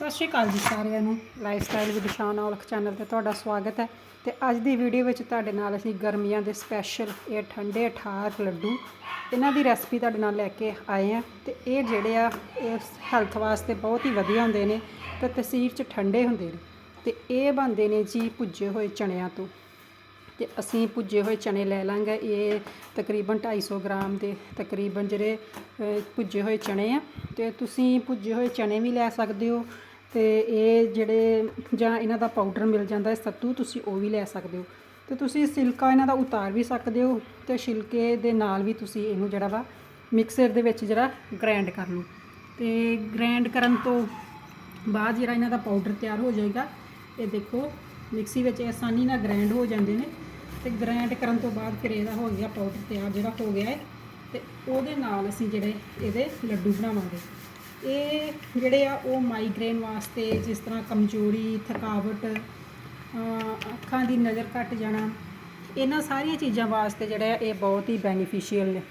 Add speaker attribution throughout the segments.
Speaker 1: ਸਤਿ ਸ਼੍ਰੀ ਅਕਾਲ ਜੀ ਸਾਰਿਆਂ ਨੂੰ। Lifestyle with Shaan Aulakh channel ਤੇ ਤੁਹਾਡਾ ਸਵਾਗਤ ਹੈ। ਤੇ ਅੱਜ ਦੀ ਵੀਡੀਓ ਵਿੱਚ ਤੁਹਾਡੇ ਨਾਲ ਅਸੀਂ ਗਰਮੀਆਂ ਦੇ ਸਪੈਸ਼ਲ ਇਹ ਠੰਡੇ ਠਾਰ ਲੱਡੂ ਇਹਨਾਂ ਦੀ ਰੈਸਪੀ ਤੁਹਾਡੇ ਨਾਲ ਲੈ ਕੇ ਆਏ ਆ ਤੇ ਇਹ ਜਿਹੜੇ ਆ, ਇਹ ਹੈਲਥ ਵਾਸਤੇ ਬਹੁਤ ਹੀ ਵਧੀਆ ਹੁੰਦੇ ਨੇ ਤੇ ਤਸੀਰ 'ਚ ਠੰਡੇ ਹੁੰਦੇ ਨੇ। ਤੇ ਇਹ ਬਣਦੇ ਨੇ ਜੀ ਭੁੱਜੇ ਹੋਏ ਚਣਿਆਂ ਤੋਂ। ਤੇ ਅਸੀਂ ਭੁੱਜੇ ਹੋਏ ਚਣੇ ਲੈ ਲਾਂਗੇ। ਇਹ ਤਕਰੀਬਨ 250 ਗ੍ਰਾਮ ਦੇ ਤਕਰੀਬਨ ਜਿਹੜੇ ਭੁੱਜੇ ਹੋਏ ਚਣੇ ਆ। ਤੇ ਤੁਸੀਂ ਭੁੱਜੇ ਹੋਏ ਚਣੇ ਵੀ ਲੈ ਸਕਦੇ ਹੋ। ਤੇ ਇਹ ਜਿਹੜੇ ਜਾਂ ਇਹਨਾਂ ਦਾ ਪਾਊਡਰ ਮਿਲ ਜਾਂਦਾ ਹੈ ਸੱਤੂ, ਤੁਸੀਂ ਉਹ ਵੀ ਲੈ ਸਕਦੇ ਹੋ। ਤੇ ਤੁਸੀਂ ਸਿਲਕਾ ਇਹਨਾਂ ਦਾ ਉਤਾਰ ਵੀ ਸਕਦੇ ਹੋ ਤੇ ਛਿਲਕੇ ਦੇ ਨਾਲ ਵੀ ਤੁਸੀਂ ਇਹਨੂੰ ਜਿਹੜਾ ਵਾ ਮਿਕਸਰ ਦੇ ਵਿੱਚ ਜਿਹੜਾ ਗ੍ਰਾਈਂਡ ਕਰ ਲਓ। ਤੇ ਗ੍ਰਾਈਂਡ ਕਰਨ ਤੋਂ ਬਾਅਦ ਜਿਹੜਾ ਇਹਨਾਂ ਦਾ ਪਾਊਡਰ ਤਿਆਰ ਹੋ ਜਾਏਗਾ, ਇਹ ਦੇਖੋ ਮਿਕਸੀ ਵਿੱਚ ਆਸਾਨੀ ਨਾਲ ਗ੍ਰਾਈਂਡ ਹੋ ਜਾਂਦੇ ਨੇ। ਤੇ ਗ੍ਰਾਈਂਡ ਕਰਨ ਤੋਂ ਬਾਅਦ ਫਿਰ ਇਹਦਾ ਹੋ ਗਿਆ ਪਾਊਡਰ ਤਿਆਰ ਜਿਹੜਾ ਹੋ ਗਿਆ ਹੈ ਤੇ ਉਹਦੇ ਨਾਲ ਅਸੀਂ ਜਿਹੜੇ ਇਹਦੇ ਲੱਡੂ ਬਣਾਵਾਂਗੇ। ਇਹ ਜਿਹੜੇ ਆ, ਉਹ ਮਾਈਗ੍ਰੇਨ ਵਾਸਤੇ ਜਿਸ ਤਰ੍ਹਾਂ ਕਮਜ਼ੋਰੀ, ਥਕਾਵਟ ਅੱਖਾਂ ਦੀ ਨਜ਼ਰ ਘਟ ਜਾਣਾ, ਇਹਨਾਂ ਸਾਰੀਆਂ ਚੀਜ਼ਾਂ ਵਾਸਤੇ ਜਿਹੜਾ ਇਹ ਬਹੁਤ ਹੀ ਬੈਨੀਫੀਸ਼ੀਅਲ ਨੇ।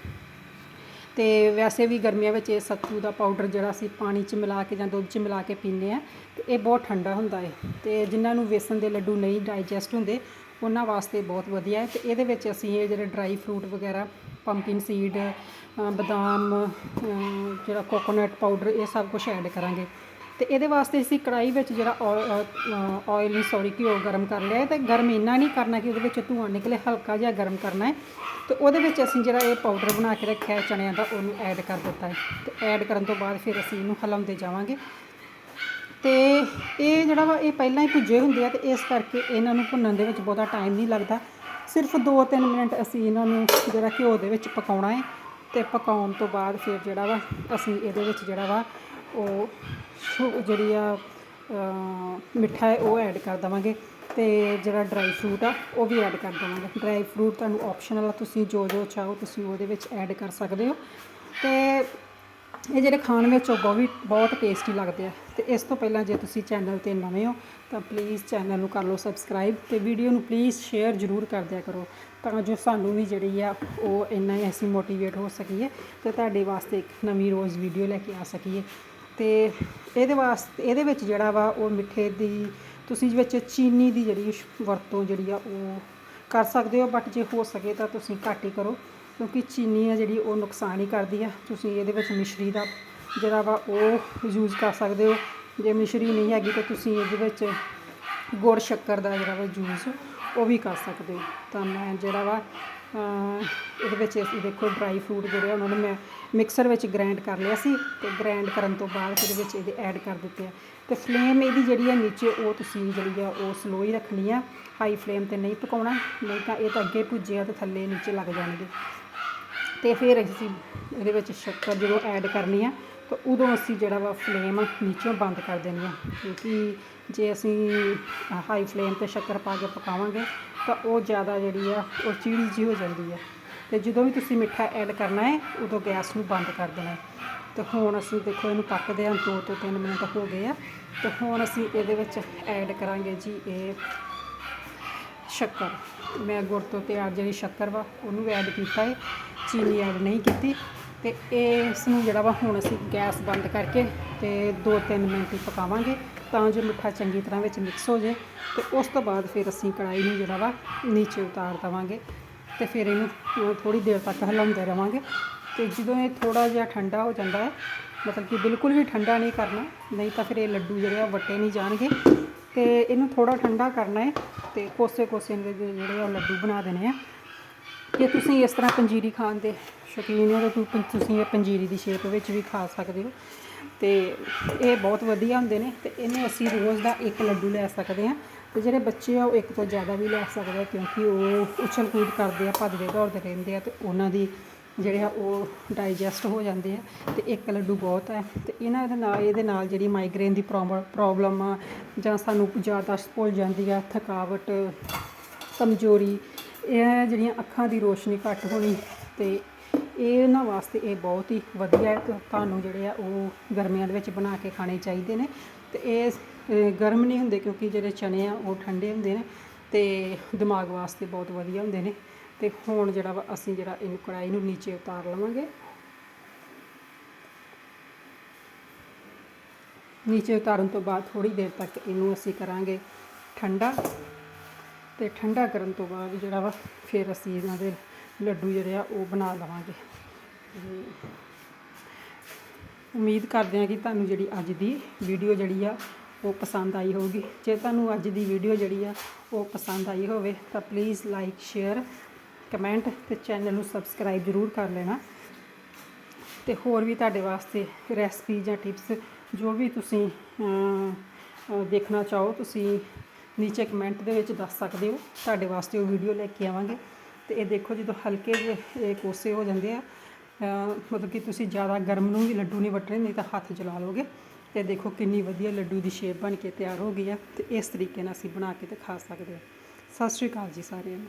Speaker 1: ਤੇ ਵੈਸੇ ਵੀ ਗਰਮੀਆਂ ਵਿੱਚ ਇਹ ਸੱਤੂ ਦਾ ਪਾਊਡਰ ਜਿਹੜਾ ਅਸੀਂ ਪਾਣੀ 'ਚ ਮਿਲਾ ਕੇ ਜਾਂ ਦੁੱਧ 'ਚ ਮਿਲਾ ਕੇ ਪੀਂਦੇ ਆ, ਤੇ ਇਹ ਬਹੁਤ ਠੰਡਾ ਹੁੰਦਾ ਹੈ ਤੇ ਜਿਨ੍ਹਾਂ ਨੂੰ ਵੇਸਣ ਦੇ ਲੱਡੂ ਨਹੀਂ ਡਾਈਜੈਸਟ ਹੁੰਦੇ, ਉਹਨਾਂ ਵਾਸਤੇ ਬਹੁਤ ਵਧੀਆ ਹੈ ਤੇ ਇਹਦੇ ਵਿੱਚ ਅਸੀਂ ਇਹ ਜਿਹੜੇ ਡਰਾਈ ਫਰੂਟ ਵਗੈਰਾ ਪੰਪਕਿਨ ਸੀਡ ਬਦਾਮ ਜਿਹੜਾ ਕੋਕੋਨਟ ਪਾਊਡਰ ਇਹ ਸਭ ਕੁਝ ਐਡ ਕਰਾਂਗੇ। ਅਤੇ ਇਹਦੇ ਵਾਸਤੇ ਅਸੀਂ ਕੜਾਹੀ ਵਿੱਚ ਜਿਹੜਾ ਆਇਲ ਨਹੀਂ ਸੌਰੀ ਘਿਓ ਗਰਮ ਕਰ ਲਿਆ। ਹੈ ਤੇ ਗਰਮ ਇੰਨਾ ਨਹੀਂ ਕਰਨਾ ਕਿ ਉਹਦੇ ਵਿੱਚ ਧੂੰਆਂ ਨਿਕਲੇ, ਹਲਕਾ ਜਿਹਾ ਗਰਮ ਕਰਨਾ ਹੈ। ਤੇ ਉਹਦੇ ਵਿੱਚ ਅਸੀਂ ਜਿਹੜਾ ਇਹ ਪਾਊਡਰ ਬਣਾ ਕੇ ਰੱਖਿਆ ਚਣਿਆਂ ਦਾ, ਉਹਨੂੰ ਐਡ ਕਰ ਦਿੱਤਾ ਹੈ। ਤੇ ਐਡ ਕਰਨ ਤੋਂ ਬਾਅਦ ਫਿਰ ਅਸੀਂ ਇਹਨੂੰ ਹਿਲਾਉਂਦੇ ਜਾਵਾਂਗੇ। ਤੇ ਇਹ ਜਿਹੜਾ ਵਾ, ਇਹ ਪਹਿਲਾਂ ਹੀ ਭੁੱਜੇ ਹੁੰਦੇ ਆ ਤੇ ਇਸ ਕਰਕੇ ਇਹਨਾਂ ਨੂੰ ਭੁੰਨਣ ਦੇ ਵਿੱਚ ਬਹੁਤਾ ਟਾਈਮ ਨਹੀਂ ਲੱਗਦਾ। ਸਿਰਫ 2-3 ਮਿੰਟ ਅਸੀਂ ਇਹਨਾਂ ਨੂੰ ਜਿਹੜਾ ਘਿਓ ਦੇ ਵਿੱਚ ਪਕਾਉਣਾ ਹੈ ਤੇ ਪਕਾਉਣ ਤੋਂ ਬਾਅਦ ਫਿਰ ਜਿਹੜਾ ਵਾ ਅਸੀਂ ਇਹਦੇ ਵਿੱਚ ਜਿਹੜਾ ਵਾ ਉਹ ਜਿਹੜੀ ਆ ਮਿੱਠਾ ਹੈ ਉਹ ਐਡ ਕਰ ਦੇਵਾਂਗੇ ਤੇ ਜਿਹੜਾ ਡਰਾਈ ਫਰੂਟ ਆ, ਉਹ ਵੀ ਐਡ ਕਰ ਦੇਵਾਂਗੇ। ਡਰਾਈ ਫਰੂਟ ਤੁਹਾਨੂੰ ਆਪਸ਼ਨਲ ਆ, ਤੁਸੀਂ ਜੋ ਜੋ ਚਾਹੋ ਤੁਸੀਂ ਉਹਦੇ ਵਿੱਚ ਐਡ ਕਰ ਸਕਦੇ ਹੋ। ਤੇ ਇਹ ਜਿਹੜੇ ਖਾਣ ਵਿੱਚ ਉਹ ਬਹੁਤ ਬਹੁਤ ਟੇਸਟੀ ਲੱਗਦੇ ਆ। ਤੇ ਇਸ ਤੋਂ ਪਹਿਲਾਂ ਜੇ ਤੁਸੀਂ ਚੈਨਲ ਤੇ ਨਵੇਂ ਹੋ, ਤਾਂ ਪਲੀਜ਼ ਚੈਨਲ ਨੂੰ ਕਰ ਲਓ ਸਬਸਕ੍ਰਾਈਬ ਤੇ ਵੀਡੀਓ ਨੂੰ ਪਲੀਜ਼ ਸ਼ੇਅਰ ਜ਼ਰੂਰ ਕਰ ਦਿਆ ਕਰੋ ਤਾਂ ਜੋ ਸਾਨੂੰ ਵੀ ਜਿਹੜੀ ਆ, ਉਹ ਇੰਨਾ ਹੀ ਅਸੀਂ ਮੋਟੀਵੇਟ ਹੋ ਸਕੀਏ ਤੇ ਤੁਹਾਡੇ ਵਾਸਤੇ ਇੱਕ ਨਵੀਂ ਰੋਜ਼ ਵੀਡੀਓ ਲੈ ਕੇ ਆ ਸਕੀਏ। ਤੇ ਇਹਦੇ ਵਾਸਤੇ, ਇਹਦੇ ਵਿੱਚ ਜਿਹੜਾ ਵਾ, ਉਹ ਮਿੱਠੇ ਦੀ, ਤੁਸੀਂ ਵਿੱਚ ਚੀਨੀ ਦੀ ਜਿਹੜੀ ਵਰਤੋਂ ਜਿਹੜੀ ਆ, ਉਹ ਕਰ ਸਕਦੇ ਹੋ ਬਟ ਜੇ ਹੋ ਸਕੇ ਤਾਂ ਤੁਸੀਂ ਘੱਟ ਹੀ ਕਰੋ। ਕਿਉਂਕਿ ਚੀਨੀ ਆ ਜਿਹੜੀ ਉਹ ਨੁਕਸਾਨ ਹੀ ਕਰਦੀ ਆ। ਤੁਸੀਂ ਇਹਦੇ ਵਿੱਚ ਮਿਸ਼ਰੀ ਦਾ ਜਿਹੜਾ ਵਾ ਉਹ ਯੂਜ਼ ਕਰ ਸਕਦੇ ਹੋ। ਜੇ ਮਿਸ਼ਰੀ ਨਹੀਂ ਹੈਗੀ ਤਾਂ ਤੁਸੀਂ ਇਹਦੇ ਵਿੱਚ ਗੁੜ ਸ਼ੱਕਰ ਦਾ ਜਿਹੜਾ ਵਾ ਜੂਸ ਉਹ ਵੀ ਕਰ ਸਕਦੇ ਹੋ। ਤਾਂ ਮੈਂ ਜਿਹੜਾ ਵਾ ਇਹਦੇ ਵਿੱਚ ਅਸੀਂ ਦੇਖੋ ਡਰਾਈ ਫਰੂਟ ਜਿਹੜੇ ਆ, ਉਹਨਾਂ ਨੂੰ ਮੈਂ ਮਿਕਸਰ ਵਿੱਚ ਗ੍ਰਾਈਂਡ ਕਰ ਲਿਆ ਸੀ ਤੇ ਗ੍ਰਾਈਂਡ ਕਰਨ ਤੋਂ ਬਾਅਦ ਫਿਰ ਇਹਦੇ ਵਿੱਚ ਇਹਦੇ ਐਡ ਕਰ ਦਿੱਤੇ ਆ। ਤੇ ਫਲੇਮ ਇਹਦੀ ਜਿਹੜੀ ਆ ਨੀਚੇ ਉਹ ਤੁਸੀਂ ਜਿਹੜੀ ਆ ਉਹ ਸਲੋ ਹੀ ਰੱਖਣੀ ਆ। ਹਾਈ ਫਲੇਮ ਤੇ ਨਹੀਂ ਪਕਾਉਣਾ, ਨਹੀਂ ਤਾਂ ਇਹ ਤਾਂ ਅੱਗੇ ਭੁੱਜੇ ਆ ਤੇ ਥੱਲੇ ਨੀਚੇ ਲੱਗ ਜਾਣਗੇ। ਤੇ ਫਿਰ ਅਸੀਂ ਇਹਦੇ ਵਿੱਚ ਸ਼ੱਕਰ ਜਦੋਂ ਐਡ ਕਰਨੀ ਆ, ਤਾਂ ਉਦੋਂ ਅਸੀਂ ਜਿਹੜਾ ਵਾ ਫਲੇਮ ਨੀਚੋਂ ਬੰਦ ਕਰ ਦੇਣੀ ਆ। ਕਿਉਂਕਿ ਜੇ ਅਸੀਂ ਹਾਈ ਫਲੇਮ ਤੇ ਸ਼ੱਕਰ ਪਾ ਕੇ ਪਕਾਵਾਂਗੇ, ਤਾਂ ਉਹ ਜ਼ਿਆਦਾ ਜਿਹੜੀ ਆ, ਉਹ ਚੀੜੀ ਜੀ ਹੋ ਜਾਂਦੀ ਆ। ਤੇ ਜਦੋਂ ਵੀ ਤੁਸੀਂ ਮਿੱਠਾ ਐਡ ਕਰਨਾ ਹੈ ਉਦੋਂ ਗੈਸ ਨੂੰ ਬੰਦ ਕਰ ਦੇਣਾ। ਹੈ ਤੇ ਹੁਣ ਅਸੀਂ ਦੇਖੋ ਇਹਨੂੰ ਪੱਕਦੇ ਹਾਂ 2 ਤੋਂ 3 ਮਿੰਟ ਹੋ ਗਏ ਆ। ਤੇ ਹੁਣ ਅਸੀਂ ਇਹਦੇ ਵਿੱਚ ਐਡ ਕਰਾਂਗੇ ਜੀ ਇਹ ਸ਼ੱਕਰ। ਮੈਂ ਗੁੜ ਤੋਂ ਤਿਆਰ ਜਿਹੜੀ ਸ਼ੱਕਰ ਵਾ, ਉਹਨੂੰ ਐਡ ਕੀਤਾ ਹੈ ਚੀਨੀ ਐਡ ਨਹੀਂ ਕੀਤੀ ਤੇ ਇਸ ਨੂੰ ਜਿਹੜਾ ਵਾ ਹੁਣ ਅਸੀਂ ਗੈਸ ਬੰਦ ਕਰਕੇ ਤੇ 2-3 ਮਿੰਟ ਹੀ ਪਕਾਵਾਂਗੇ ਤਾਂ ਜੋ ਮਿੱਠਾ ਚੰਗੀ ਤਰ੍ਹਾਂ ਵਿੱਚ ਮਿਕਸ ਹੋ ਜਾਏ ਤੇ ਉਸ ਤੋਂ ਬਾਅਦ ਫਿਰ ਅਸੀਂ ਕੜਾਈ ਨੂੰ ਜਿਹੜਾ ਵਾ ਨੀਚੇ ਉਤਾਰ ਦੇਵਾਂਗੇ ਤੇ ਫਿਰ ਇਹਨੂੰ ਥੋੜੀ ਦੇਰ ਤੱਕ ਹਿਲਾਉਂਦੇ ਰਵਾਂਗੇ ਤੇ ਜਦੋਂ ਇਹ ਥੋੜਾ ਜਿਹਾ ਠੰਡਾ ਹੋ ਜਾਂਦਾ ਹੈ, ਮਤਲਬ ਕਿ ਬਿਲਕੁਲ ਵੀ ਠੰਡਾ ਨਹੀਂ ਕਰਨਾ, ਨਹੀਂ ਤਾਂ ਫਿਰ ਇਹ ਲੱਡੂ ਜਿਹੜੇ ਆ ਵੱਟੇ ਨਹੀਂ ਜਾਣਗੇ ਤੇ ਇਹਨੂੰ ਥੋੜਾ ਠੰਡਾ ਕਰਨਾ ਹੈ ਤੇ ਕੋਸੇ ਕੋਸੇ ਦੇ ਜਿਹੜੇ ਆ ਲੱਡੂ ਬਣਾ ਦੇਣੇ ਆ। ਕਿ ਤੁਸੀਂ ਇਸ ਤਰ੍ਹਾਂ ਪੰਜੀਰੀ ਖਾਣ ਦੇ ਸ਼ੌਕੀਨ ਹੋ ਤਾਂ ਤੁਸੀਂ ਇਹ ਪੰਜੀਰੀ ਦੀ ਸ਼ੇਪ ਵਿੱਚ ਵੀ ਖਾ ਸਕਦੇ ਹੋ। ਤੇ ਇਹ ਬਹੁਤ ਵਧੀਆ ਹੁੰਦੇ ਨੇ ਤੇ ਇਹਨੂੰ ਅਸੀਂ ਰੋਜ਼ ਦਾ ਇੱਕ ਲੱਡੂ ਲੈ ਸਕਦੇ ਹਾਂ ਤੇ ਜਿਹੜੇ ਬੱਚੇ ਆ ਉਹ ਇੱਕ ਤੋਂ ਜ਼ਿਆਦਾ ਵੀ ਲੈ ਸਕਦੇ ਆ ਕਿਉਂਕਿ ਉਹ ਉਛਲ ਕੂਦ ਕਰਦੇ ਆ, ਭੱਜਦੇ ਦੌੜਦੇ ਰਹਿੰਦੇ ਆ ਤੇ ਉਹਨਾਂ ਦੀ ਜਿਹੜੇ ਆ ਉਹ ਡਾਈਜੈਸਟ ਹੋ ਜਾਂਦੇ ਆ ਤੇ ਇੱਕ ਲੱਡੂ ਬਹੁਤ ਹੈ ਤੇ ਇਹਨਾਂ ਦੇ ਨਾਲ, ਇਹਦੇ ਨਾਲ ਜਿਹੜੀ ਮਾਈਗ੍ਰੇਨ ਦੀ ਪ੍ਰੋਬਲਮ ਆ ਜਾਂ ਸਾਨੂੰ ਯਾਦਾਸ਼ਤ ਭੁੱਲ ਜਾਂਦੀ ਆ, ਥਕਾਵਟ, ਕਮਜ਼ੋਰੀ ਇਹ ਜਿਹੜੀਆਂ ਅੱਖਾਂ ਦੀ ਰੋਸ਼ਨੀ ਘੱਟ ਹੋਣੀ ਤੇ ਇਹ ਉਹਨਾਂ ਵਾਸਤੇ ਇਹ ਬਹੁਤ ਹੀ ਵਧੀਆ ਤੁਹਾਨੂੰ ਜਿਹੜੇ ਆ ਉਹ ਗਰਮੀਆਂ ਦੇ ਵਿੱਚ ਬਣਾ ਕੇ ਖਾਣੇ ਚਾਹੀਦੇ ਨੇ ਤੇ ਇਹ ਗਰਮ ਨਹੀਂ ਹੁੰਦੇ ਕਿਉਂਕਿ ਜਿਹੜੇ ਚਨੇ ਆ ਉਹ ਠੰਡੇ ਹੁੰਦੇ ਨੇ ਤੇ ਦਿਮਾਗ ਵਾਸਤੇ ਬਹੁਤ ਵਧੀਆ ਹੁੰਦੇ ਨੇ ਤੇ ਹੁਣ ਜਿਹੜਾ ਵਾ ਅਸੀਂ ਜਿਹੜਾ ਇਹਨੂੰ ਕੜਾਈ ਨੂੰ ਨੀਚੇ ਉਤਾਰ ਲਵਾਂਗੇ। ਨੀਚੇ ਉਤਾਰਨ ਤੋਂ ਬਾਅਦ ਥੋੜੀ ਦੇਰ ਤੱਕ ਇਹਨੂੰ ਅਸੀਂ ਕਰਾਂਗੇ ਠੰਡਾ। ਤੇ ਠੰਡਾ ਕਰਨ ਤੋਂ ਬਾਅਦ ਜਿਹੜਾ ਵਾ, ਫਿਰ ਅਸੀਂ ਇਹਨਾਂ ਦੇ ਲੱਡੂ ਜਿਹੜੇ ਆ, ਉਹ ਬਣਾ ਲਵਾਂਗੇ। ਤੇ ਉਮੀਦ ਕਰਦੇ ਹਾਂ ਕਿ ਤੁਹਾਨੂੰ ਜਿਹੜੀ ਅੱਜ ਦੀ ਵੀਡੀਓ ਜਿਹੜੀ ਆ, ਉਹ ਪਸੰਦ ਆਈ ਹੋਊਗੀ। ਜੇ ਤੁਹਾਨੂੰ ਅੱਜ ਦੀ ਵੀਡੀਓ ਜਿਹੜੀ ਆ, ਉਹ ਪਸੰਦ ਆਈ ਹੋਵੇ, ਤਾਂ ਪਲੀਜ਼ ਲਾਈਕ ਸ਼ੇਅਰ ਕਮੈਂਟ ਤੇ ਚੈਨਲ ਨੂੰ ਸਬਸਕ੍ਰਾਈਬ ਜ਼ਰੂਰ ਕਰ ਲੈਣਾ। ਤੇ ਹੋਰ ਵੀ ਤੁਹਾਡੇ ਵਾਸਤੇ ਰੈਸਪੀ ਜਾਂ ਟਿਪਸ ਜੋ ਵੀ ਤੁਸੀਂ ਦੇਖਣਾ ਚਾਹੋ, ਤੁਸੀਂ ਨੀਚੇ ਕਮੈਂਟ ਦੇ ਵਿੱਚ ਦੱਸ ਸਕਦੇ ਹੋ। ਤੁਹਾਡੇ ਵਾਸਤੇ ਉਹ ਵੀਡੀਓ ਲੈ ਕੇ ਆਵਾਂਗੇ। ਤੇ ਇਹ ਦੇਖੋ ਜਦੋਂ ਹਲਕੇ ਜਿਹੇ ਇਹ ਕੋਸੇ ਹੋ ਜਾਂਦੇ ਆ ਮਤਲਬ ਕਿ ਤੁਸੀਂ ਜ਼ਿਆਦਾ ਗਰਮ ਨੂੰ ਵੀ ਲੱਡੂ ਨਹੀਂ ਵੱਟਣੇ, ਨਹੀਂ ਤਾਂ ਹੱਥ ਜਲਾ ਲੋਗੇ ਤੇ ਦੇਖੋ ਕਿੰਨੀ ਵਧੀਆ ਲੱਡੂ ਦੀ ਸ਼ੇਪ ਬਣ ਕੇ ਤਿਆਰ ਹੋ ਗਈ ਆ। ਤੇ ਇਸ ਤਰੀਕੇ ਨਾਲ ਅਸੀਂ ਬਣਾ ਕੇ ਤੇ ਖਾ ਸਕਦੇ ਹਾਂ ਸਤਿ ਸ਼੍ਰੀ ਅਕਾਲ ਜੀ ਸਾਰਿਆਂ ਨੂੰ।